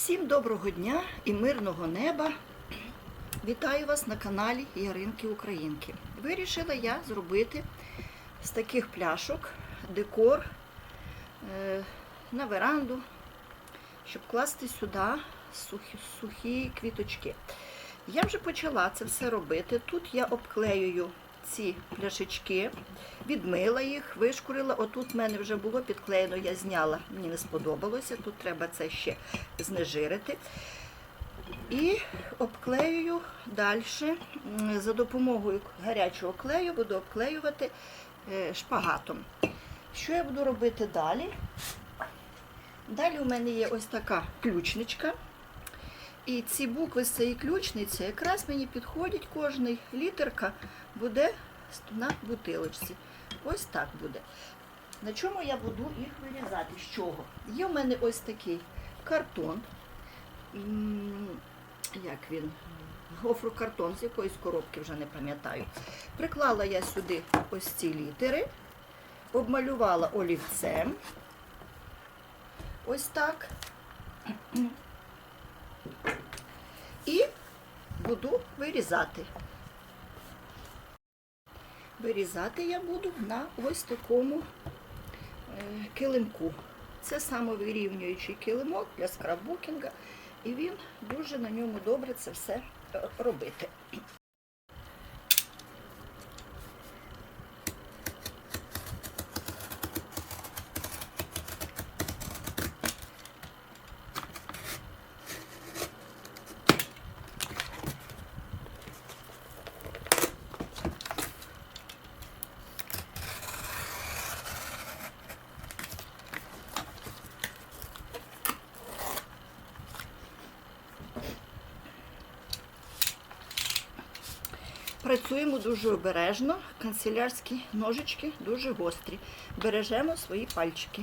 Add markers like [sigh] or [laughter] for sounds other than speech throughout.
Всім доброго дня і мирного неба. Вітаю вас на каналі Яринки Українки. Вирішила я зробити з таких пляшок декор е, на веранду, щоб класти сюди сухі, сухі квіточки. Я вже почала це все робити. Тут я обклеюю ці пляшечки, відмила їх, вишкурила. Отут в мене вже було підклеєно, я зняла, мені не сподобалося. Тут треба це ще знежирити. І обклеюю далі. За допомогою гарячого клею буду обклеювати е, шпагатом. Що я буду робити далі? Далі у мене є ось така ключничка. І ці букви з цієї ключниці якраз мені підходять, кожний літерка буде на бутилочці. Ось так буде. На чому я буду їх вирізати? З чого? Є в мене ось такий картон. Як він? Гофрокартон з якоїсь коробки, вже не пам'ятаю. Приклала я сюди ось ці літери, обмалювала олівцем. Ось так. І буду вирізати. Вирізати я буду на ось такому е, килимку. Це самовирівнюючий килимок для скраббукінга, і він дуже на ньому добре це все е, робити. Працюємо дуже обережно, канцелярські ножички дуже гострі. Бережемо свої пальчики.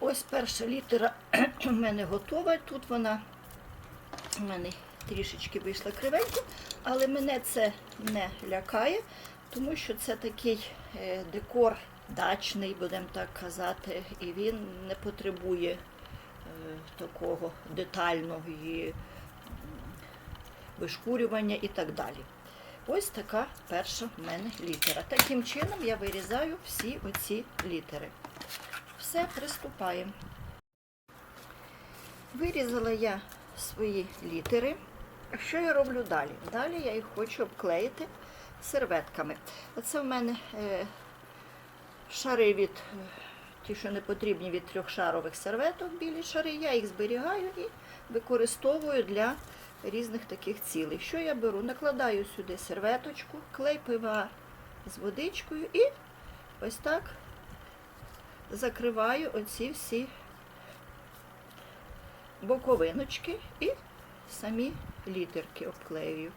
Ось перша літера [clears throat] у мене готова. Тут вона у мене трішечки вийшла кривенько, але мене це не лякає, тому що це такий е, декор дачний, будемо так казати, і він не потребує е, такого детального вишкурювання і так далі. Ось така перша в мене літера. Таким чином я вирізаю всі оці літери. Все, приступаємо. Вирізала я свої літери. Що я роблю далі? Далі я їх хочу обклеїти серветками. Оце в мене е, шари від, е, ті, що не потрібні від трьохшарових серветок, білі шари. Я їх зберігаю і використовую для різних таких цілей. Що я беру? Накладаю сюди серветочку, клей пива з водичкою і ось так закриваю оці всі боковиночки і самі літерки обклеюю.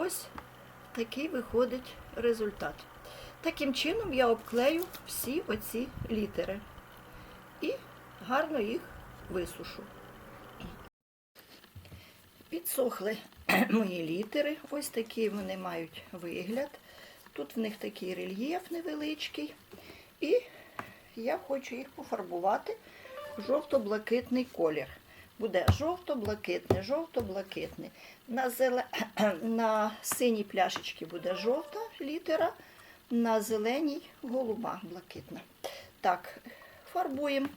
Ось такий виходить результат. Таким чином я обклею всі оці літери. і гарно їх висушу. Підсохли [clears throat] мої літери. Ось такі вони мають вигляд. Тут в них такий рельєф невеличкий. І я хочу їх пофарбувати в жовто-блакитний колір. Буде жовто-блакитний, жовто-блакитний. На, зеле... [clears throat] на синій пляшечці буде жовта літера, на зеленій голуба блакитна. Так, фарбуємо.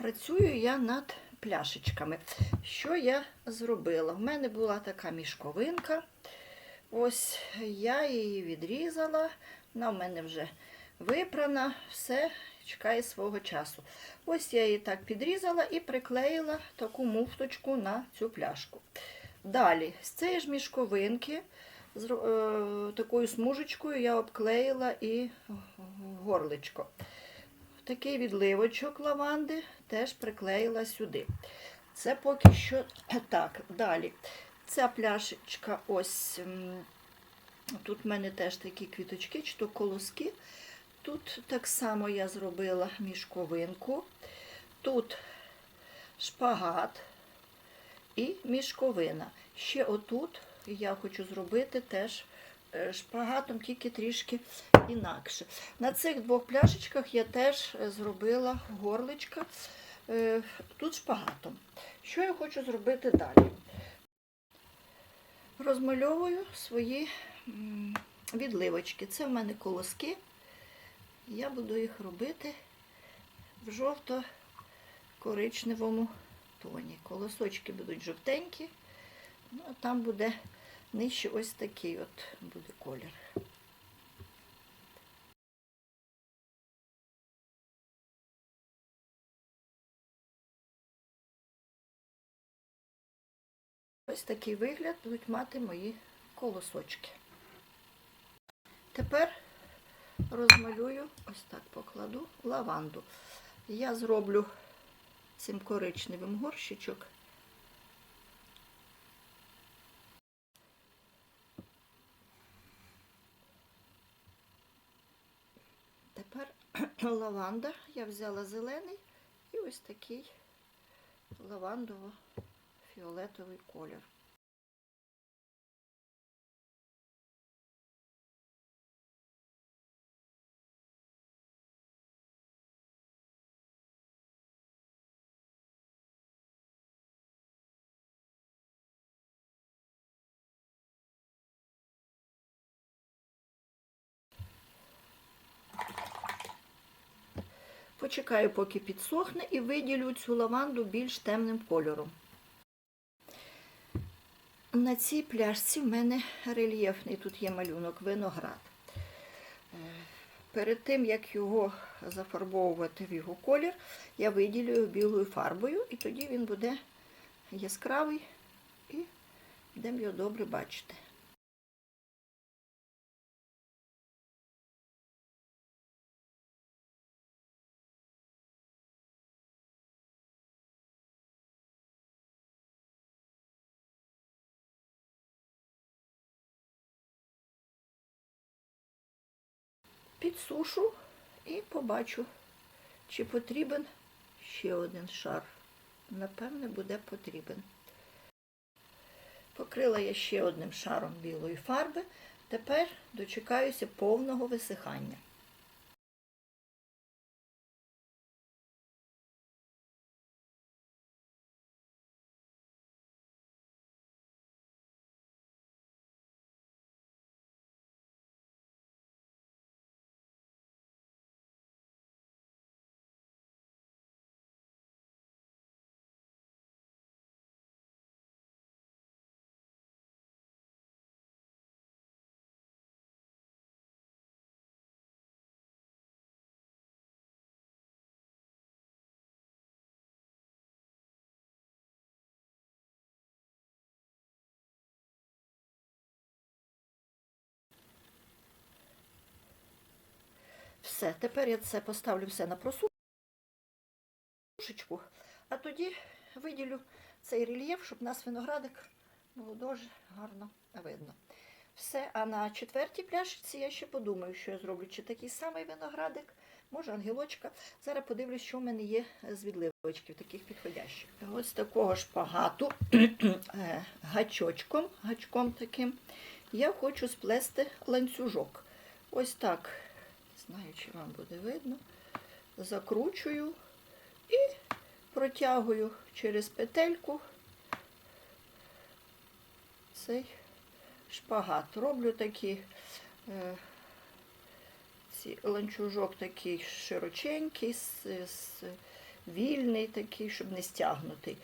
Працюю я над пляшечками. Що я зробила? В мене була така мішковинка. Ось я її відрізала. Вона в мене вже випрана, все чекає свого часу. Ось я її так підрізала і приклеїла таку муфточку на цю пляшку. Далі, з цієї ж мішковинки, з е, такою смужечкою я обклеїла і горличко. Такий відливочок лаванди теж приклеїла сюди. Це поки що [clears throat] так. Далі. Ця пляшечка, ось тут в мене теж такі квіточки, чи то колоски. Тут так само я зробила мішковинку. Тут шпагат і мішковина. Ще отут я хочу зробити теж шпагатом, тільки трішки інакше. На цих двох пляшечках я теж зробила горличка е, тут шпагатом. Що я хочу зробити далі? Розмальовую свої відливочки. Це в мене колоски. Я буду їх робити в жовто-коричневому тоні. Колосочки будуть жовтенькі, ну а там буде нижче ось такий от буде колір. Ось такий вигляд будуть мати мої колосочки. Тепер розмалюю, ось так покладу лаванду. Я зроблю цим коричневим горщичок. Тепер [clears throat] лаванда. Я взяла зелений і ось такий лавандово-фіолетовий колір. Почекаю, поки підсохне, і виділю цю лаванду більш темним кольором. На цій пляшці в мене рельєфний, тут є малюнок виноград. Перед тим, як його зафарбовувати в його колір, я виділюю білою фарбою, і тоді він буде яскравий і будемо його добре бачити. Підсушу і побачу, чи потрібен ще один шар. Напевне, буде потрібен. Покрила я ще одним шаром білої фарби. Тепер дочекаюся повного висихання. Все, тепер я це поставлю все на просушечку, а тоді виділю цей рельєф, щоб у нас виноградик було дуже гарно видно. Все, а на четвертій пляшці я ще подумаю, що я зроблю. Чи такий самий виноградик, може ангелочка. Зараз подивлюсь, що в мене є з відливочків, таких підходящих. Ось такого шпагату [clears throat] е, гачочком, гачком таким, я хочу сплести ланцюжок. Ось так, знаю, чи вам буде видно. Закручую і протягую через петельку цей шпагат. Роблю такі е, ці ланцюжок такий широченький, с, с, вільний такий, щоб не стягнутий.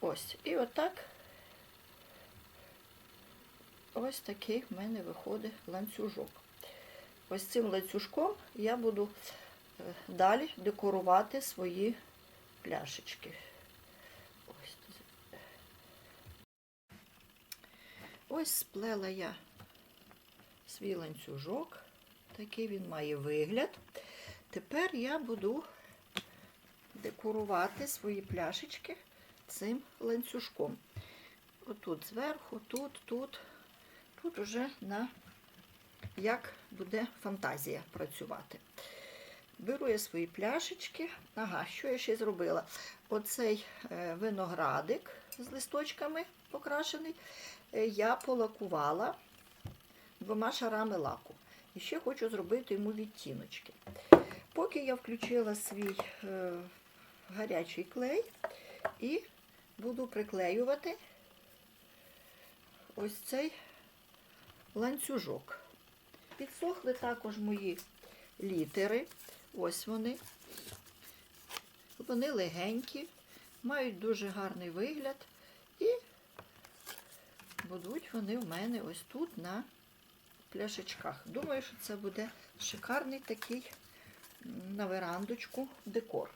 Ось. І отак ось такий в мене виходить ланцюжок. Ось цим ланцюжком я буду е, далі декорувати свої пляшечки. Ось, ось сплела я свій ланцюжок. Такий він має вигляд. Тепер я буду декорувати свої пляшечки цим ланцюжком. Отут зверху, тут, тут, тут уже на як буде фантазія працювати. Беру я свої пляшечки. Ага, що я ще зробила? Оцей е, виноградик з листочками покрашений, е, я полакувала двома шарами лаку. І ще хочу зробити йому відтіночки. Поки я включила свій е, гарячий клей і буду приклеювати ось цей ланцюжок. Підсохли також мої літери. Ось вони. Вони легенькі, мають дуже гарний вигляд. І будуть вони в мене ось тут на пляшечках. Думаю, що це буде шикарний такий на верандочку декор.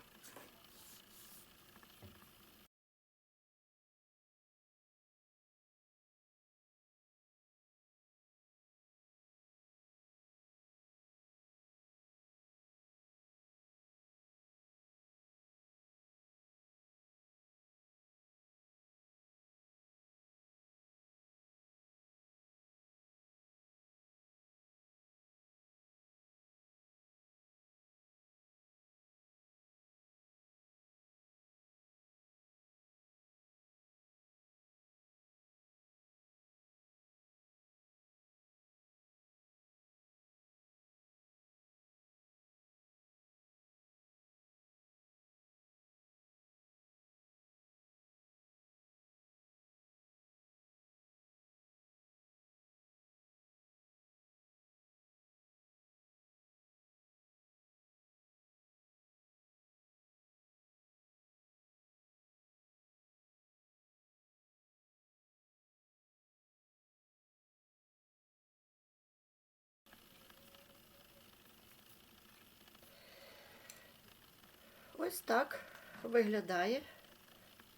Ось так виглядає.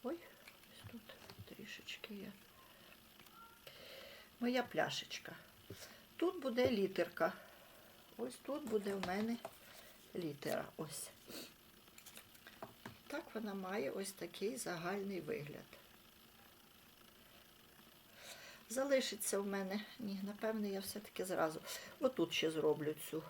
Ой, ось тут трішечки є. Моя пляшечка. Тут буде літерка. Ось тут буде в мене літера. Ось. Так вона має ось такий загальний вигляд. Залишиться в мене, ні, напевне, я все-таки зразу. Отут ще зроблю цю.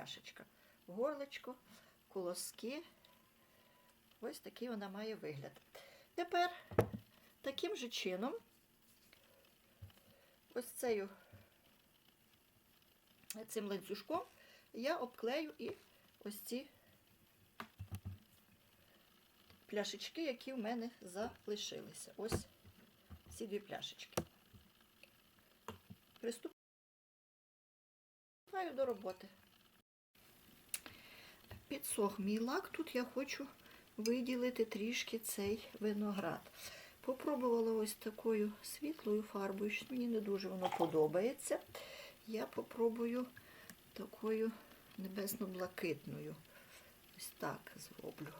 Пляшечка. Горлечко, колоски. Ось такий вона має вигляд. Тепер таким же чином, ось цею, цим ланцюжком я обклею і ось ці пляшечки, які в мене залишилися. Ось ці дві пляшечки. Приступаю до роботи. Підсох мій лак, тут я хочу виділити трішки цей виноград. Попробувала ось такою світлою фарбою, що мені не дуже воно подобається. я попробую такою небесно-блакитною. Ось так зроблю.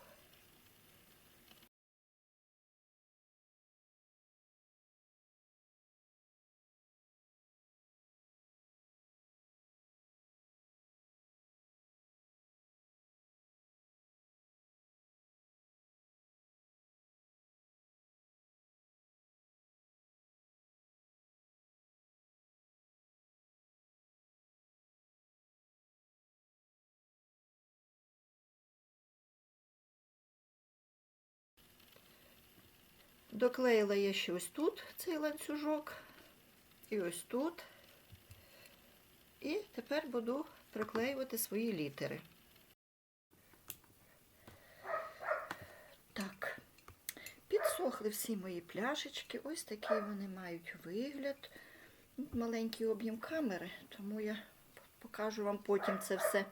Доклеїла я ще ось тут цей ланцюжок, і ось тут. І тепер буду приклеювати свої літери. Так, підсохли всі мої пляшечки. Ось такий вони мають вигляд. Маленький об'єм камери, тому я покажу вам потім це все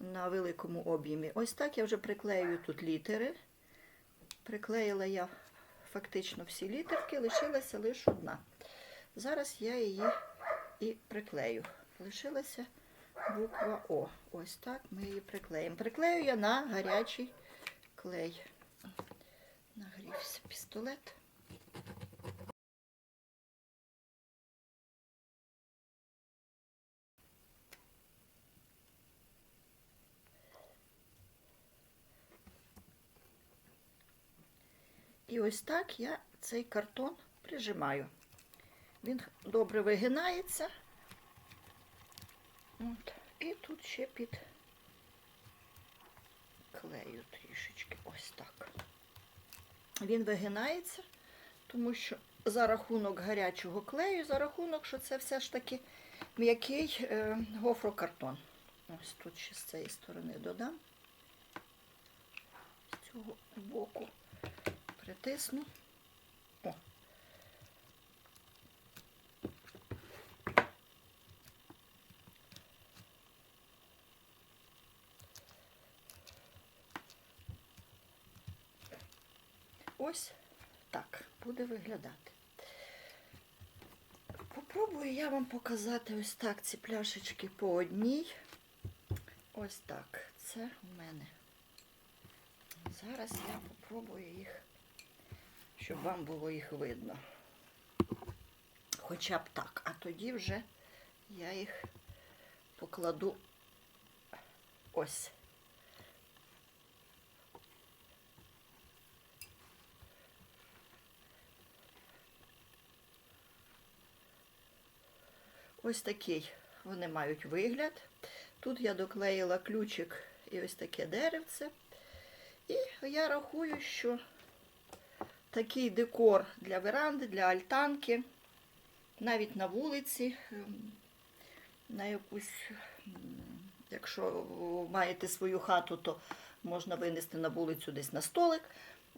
на великому об'ємі. Ось так я вже приклеюю тут літери. Приклеїла я фактично всі літерки, лишилася лише одна. Зараз я її і приклею. Лишилася буква О. Ось так ми її приклеїмо. Приклею я на гарячий клей. Нагрівся пістолет. І ось так я цей картон прижимаю. Він добре вигинається. От. І тут ще під клею трішечки. Ось так. Він вигинається, тому що за рахунок гарячого клею, за рахунок, що це все ж таки м'який е, гофрокартон. Ось тут ще з цієї сторони додам, з цього боку притисну. О. Ось так буде виглядати. Попробую я вам показати ось так ці пляшечки по одній. Ось так. Це у мене. Зараз я попробую їх щоб вам було їх видно. Хоча б так, а тоді вже я їх покладу ось. Ось такий вони мають вигляд. Тут я доклеїла ключик і ось таке деревце. І я рахую, що такий декор для веранди, для альтанки, навіть на вулиці, ем, на якусь, якщо маєте свою хату, то можна винести на вулицю десь на столик.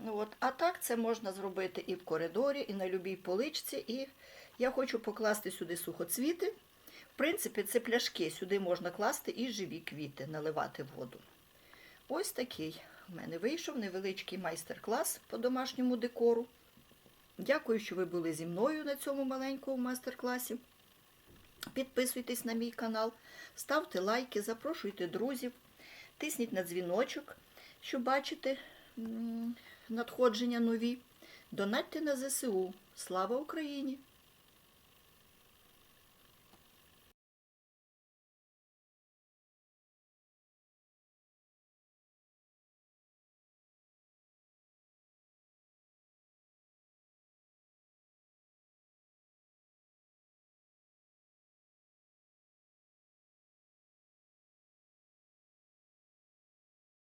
От. А так це можна зробити і в коридорі, і на любій поличці. І я хочу покласти сюди сухоцвіти. В принципі, це пляшки. Сюди можна класти і живі квіти, наливати воду. Ось такий у мене вийшов невеличкий майстер-клас по домашньому декору. Дякую, що ви були зі мною на цьому маленькому майстер-класі. Підписуйтесь на мій канал, ставте лайки, запрошуйте друзів, тисніть на дзвіночок, щоб бачити надходження нові. Донатьте на ЗСУ. Слава Україні!